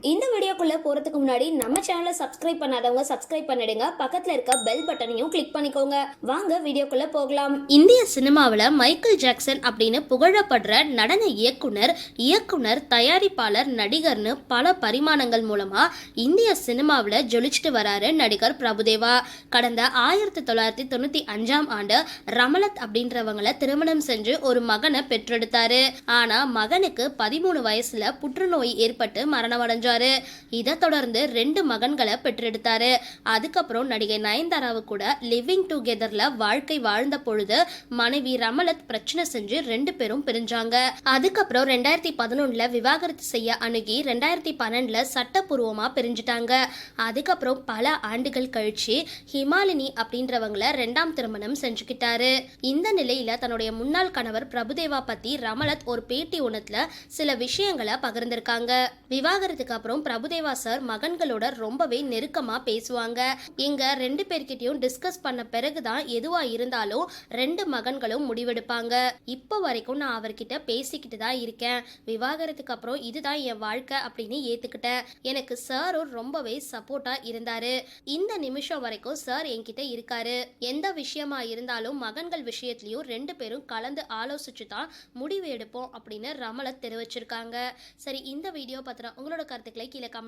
இந்த வீடியோக்குள்ளே போகிறதுக்கு முன்னாடி நம்ம சேனலை சப்ஸ்கிரைப் பண்ணாதவங்க சப்ஸ்கிரைப் பண்ணிடுங்க. பக்கத்தில் இருக்க பெல் பட்டனையும் கிளிக் பண்ணிக்கோங்க. வாங்க வீடியோக்குள்ளே போகலாம். இந்திய சினிமாவில் மைக்கேல் ஜாக்சன் அப்படின்னு புகழப்படுற நடன இயக்குனர் இயக்குனர் தயாரிப்பாளர் நடிகர்னு பல பரிமாணங்கள் மூலமாக இந்திய சினிமாவில் ஜொலிச்சிட்டு வராரு நடிகர் பிரபுதேவா. கடந்த ஆயிரத்தி தொள்ளாயிரத்தி தொண்ணூற்றி அஞ்சாம் ஆண்டு ரமலத் அப்படின்றவங்களை திருமணம் செஞ்சு ஒரு மகனை பெற்றெடுத்தாரு. ஆனால் மகனுக்கு பதிமூணு வயசில் புற்றுநோய் ஏற்பட்டு மரணமடைஞ்சாரு. இதை தொடர்ந்து ரெண்டு மகன்களை பெற்றெடுத்தாரு. அதுக்கப்புறம் நடிகை நயன்தாராவு கூட லிவிங் டுகெதர்ல வாழ்க்கை வாழ்ந்த பொழுது மனைவி ரமலத் பிரச்சனை செஞ்சு ரெண்டு பேரும் பிரிஞ்சாங்க. அதுக்கப்புறம் ரெண்டாயிரத்தி பதினொன்னுல விவாகரத்து செய்ய அணுகி ரெண்டாயிரத்தி பன்னெண்டுல சட்டப்பூர்வமா பிரிஞ்சுட்டாங்க. அதுக்கப்புறம் பல ஆண்டுகள் கழிச்சு ஹிமாலினி அப்படின்றவங்கள ரெண்டாம் திருமணம் செஞ்சுக்கிட்டாரு. இந்த நிலையில தன்னுடைய முன்னாள் கணவர் பிரபுதேவா பத்தி ரமலத் ஒரு பேட்டி ஒண்ணுத்துல சில விஷயங்களை பகிர்ந்திருக்காங்க. விவாகரத்துக்கு அப்புறம் பிரபுதேவா சார் மகன்களோட ரொம்பவே நெருக்கமாக பேசுவாங்க. இங்கே ரெண்டு பேர்கிட்டையும் டிஸ்கஸ் பண்ண பிறகு தான் எதுவாக இருந்தாலும் ரெண்டு மகன்களும் முடிவெடுப்பாங்க. இப்போ வரைக்கும் நான் அவர்கிட்ட பேசிக்கிட்டு தான் இருக்கேன். விவாகரத்துக்கு அப்புறம் இதுதான் என் வாழ்க்கை அப்படின்னு ஏற்றுக்கிட்டேன் எனக்கு சாரும் ரொம்பவே சப்போர்ட்டாக இருந்தார். இந்த நிமிஷம் வரைக்கும் சார் என்கிட்ட இருக்காரு. எந்த விஷயமா இருந்தாலும் மகன்கள் விஷயத்துலையும் ரெண்டு பேரும் கலந்து ஆலோசிச்சு தான் முடிவு எடுப்போம் அப்படின்னு ரமலத் தெரிவிச்சிருக்காங்க. சரி இந்த வீடியோ பத்திரம் உங்களோட கருத்துக்களை கீழே கமெண்ட்